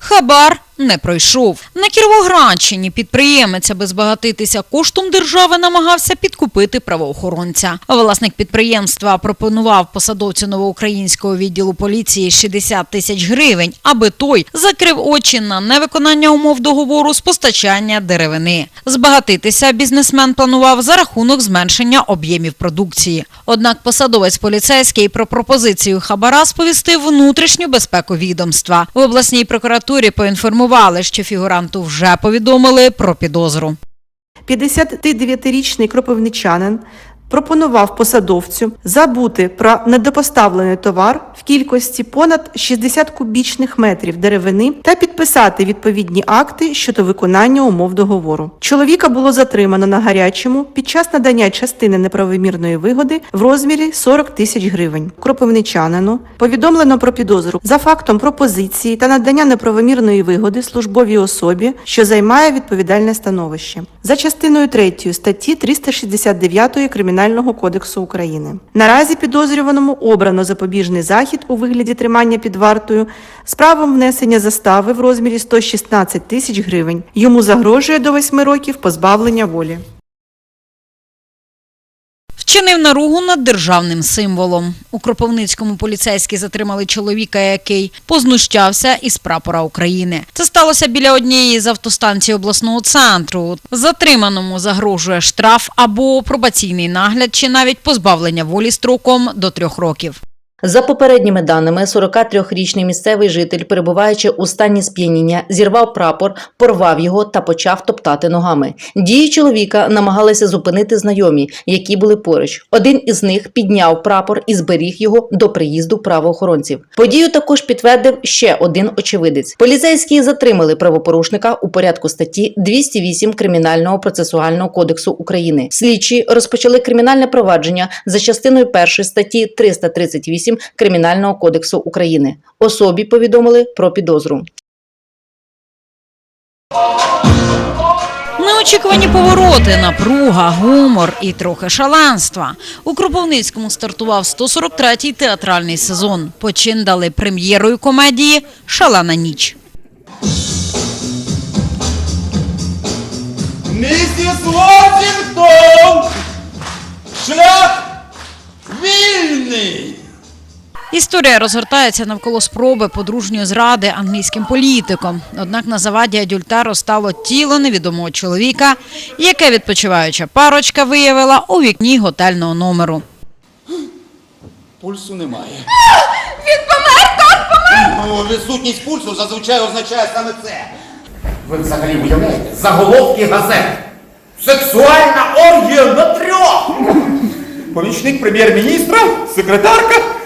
Хабар не пройшов. На Кіровоградщині підприємець, аби збагатитися коштом держави, намагався підкупити правоохоронця. Власник підприємства пропонував посадовцю новоукраїнського відділу поліції 60 тисяч гривень, аби той закрив очі на невиконання умов договору з постачання деревини. Збагатитися бізнесмен планував за рахунок зменшення об'ємів продукції. Однак посадовець поліцейський про пропозицію хабара сповістив внутрішню безпеку відомства. В обласній прокуратурі поінформували, що фігуранту вже повідомили про підозру. 59-річний кропивничанин пропонував посадовцю забути про недопоставлений товар в кількості понад 60 кубічних метрів деревини та підписати відповідні акти щодо виконання умов договору. Чоловіка було затримано на гарячому під час надання частини неправомірної вигоди в розмірі 40 тисяч гривень. Кропивничанину повідомлено про підозру за фактом пропозиції та надання неправомірної вигоди службовій особі, що займає відповідальне становище. За частиною 3 статті 369 Кримінального кодексу України. Наразі підозрюваному обрано запобіжний захід у вигляді тримання під вартою з правом внесення застави в розмірі 116 тисяч гривень. Йому загрожує до 8 років позбавлення волі. Вчинив наругу над державним символом. У Кропивницькому поліцейські затримали чоловіка, який познущався із прапора України. Це сталося біля однієї з автостанцій обласного центру. Затриманому загрожує штраф або пробаційний нагляд, чи навіть позбавлення волі строком до трьох років. За попередніми даними, 43-річний місцевий житель, перебуваючи у стані сп'яніння, зірвав прапор, порвав його та почав топтати ногами. Дії чоловіка намагалися зупинити знайомі, які були поруч. Один із них підняв прапор і зберіг його до приїзду правоохоронців. Подію також підтвердив ще один очевидець. Поліцейські затримали правопорушника у порядку статті 208 Кримінального процесуального кодексу України. Слідчі розпочали кримінальне провадження за частиною першої статті 338 Кримінального кодексу України. Особі повідомили про підозру. Неочікувані повороти, напруга, гумор і трохи шаленства. У Кропивницькому стартував 143-й театральний сезон. Почин дали прем'єрою комедії Шалена ніч. Місіс Лозінгтон! Шлях вільний! Історія розгортається навколо спроби подружньої зради англійським політиком. Однак на заваді адюльтеру стало тіло невідомого чоловіка, яке відпочиваюча парочка виявила у вікні готельного номеру. Пульсу немає. Він помер! Так, помер! Ну, відсутність пульсу зазвичай означає саме це. Ви взагалі уявляєте? Заголовки газет. Сексуальна оргія на трьох. Помічник прем'єр-міністра, секретарка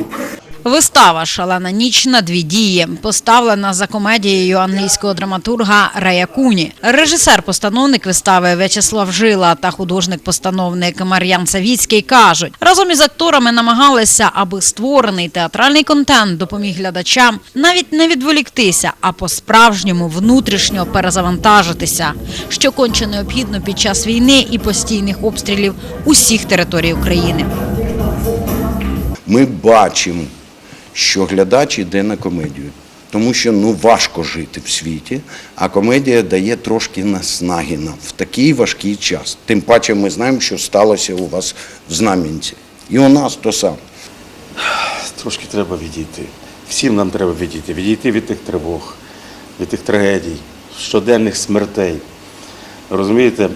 і труп. Вистава Шалена ніч на дві дії поставлена за комедією англійського драматурга Рея Куні. Режисер-постановник вистави В'ячеслав Жила та художник-постановник Мар'ян Савіцький кажуть, разом із акторами намагалися, аби створений театральний контент допоміг глядачам навіть не відволіктися, а по-справжньому внутрішньо перезавантажитися, що конче необхідно під час війни і постійних обстрілів усіх територій України. Ми бачимо, що глядач йде на комедію. Тому що ну важко жити в світі, а комедія дає трошки наснаги нам в такий важкий час. Тим паче ми знаємо, що сталося у вас в Знам'янці. І у нас то саме. Трошки треба відійти. Всім нам треба відійти. Відійти від тих тривог, від тих трагедій, щоденних смертей. Розумієте,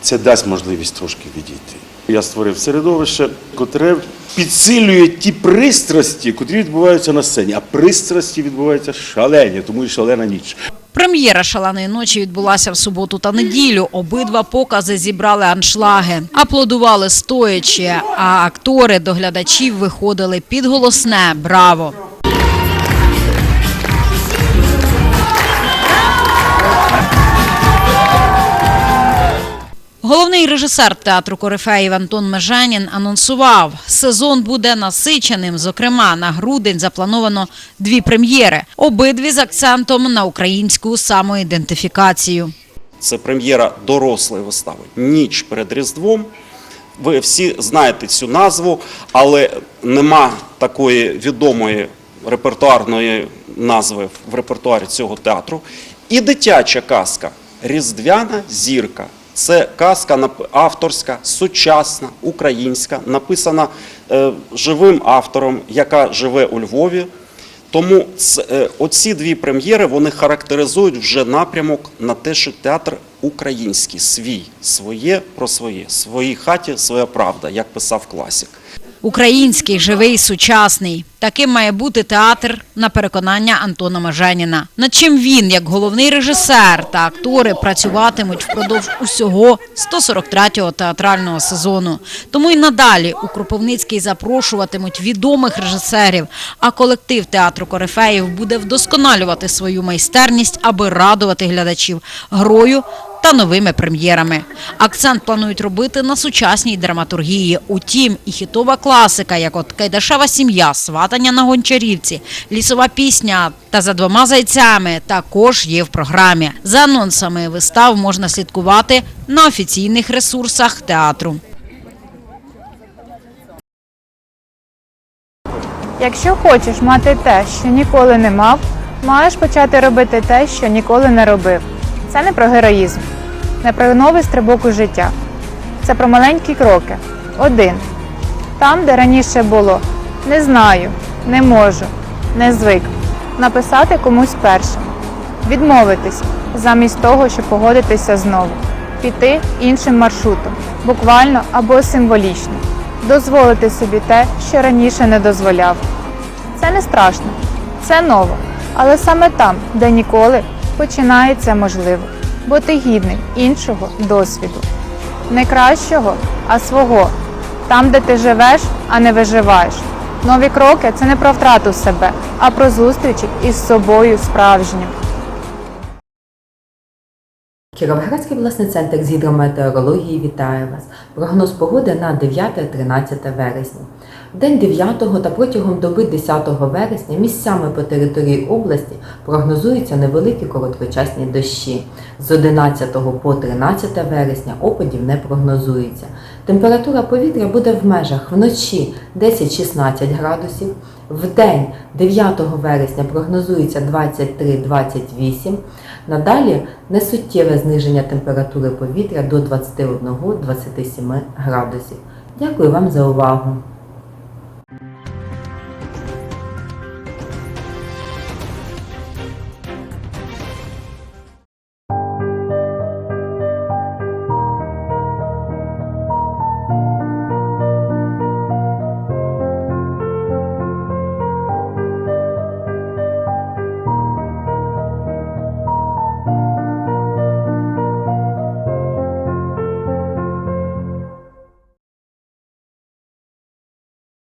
це дасть можливість трошки відійти. Я створив середовище, котре підсилює ті пристрасті, котрі відбуваються на сцені. А пристрасті відбуваються шалені, тому і шалена ніч. Прем'єра шаленої ночі відбулася в суботу та неділю. Обидва покази зібрали аншлаги, аплодували стоячи, а актори до глядачів виходили під голосне Браво! Головний режисер театру Корифеїв Антон Меженін анонсував, сезон буде насиченим. Зокрема, на грудень заплановано дві прем'єри, обидві з акцентом на українську самоідентифікацію. Це прем'єра дорослої вистави. Ніч перед Різдвом. Ви всі знаєте цю назву, але нема такої відомої репертуарної назви в репертуарі цього театру. І дитяча казка Різдвяна зірка. Це казка авторська, сучасна, українська, написана е, живим автором, яка живе у Львові. Тому е, оці дві прем'єри вони характеризують вже напрямок на те, що театр український, свій, своє про своє, своїй хаті своя правда, як писав класик. Український, живий, сучасний. Таким має бути театр на переконання Антона Маженіна. Над чим він, як головний режисер та актори, працюватимуть впродовж усього 143-го театрального сезону. Тому й надалі у Кропивницький запрошуватимуть відомих режисерів, а колектив театру Корифеїв буде вдосконалювати свою майстерність, аби радувати глядачів грою та новими прем'єрами. Акцент планують робити на сучасній драматургії. Утім, і хітова класика, як от Кайдашева сім'я, сватання на гончарівці, лісова пісня та за двома зайцями також є в програмі. За анонсами вистав можна слідкувати на офіційних ресурсах театру. Якщо хочеш мати те, що ніколи не мав, маєш почати робити те, що ніколи не робив. Це не про героїзм, не про новий стрибок у життя. Це про маленькі кроки. Один. Там, де раніше було не знаю, не можу, не звик. Написати комусь першим. Відмовитись замість того, щоб погодитися знову. Піти іншим маршрутом, буквально або символічно. Дозволити собі те, що раніше не дозволяв. Це не страшно, це ново. Але саме там, де ніколи, починається можливо, бо ти гідний іншого досвіду. Не кращого, а свого. Там, де ти живеш, а не виживаєш. Нові кроки це не про втрату себе, а про зустрічі із собою справжнім. Кіровоградський обласний центр з гідрометеорології вітає вас. Прогноз погоди на 9-13 вересня. В день 9 та протягом доби 10 вересня місцями по території області прогнозуються невеликі короткочасні дощі. З 11 по 13 вересня опадів не прогнозується. Температура повітря буде в межах вночі 10-16 градусів, в день 9 вересня прогнозується 23-28. Надалі несуттєве зниження температури повітря до 21-27 градусів. Дякую вам за увагу!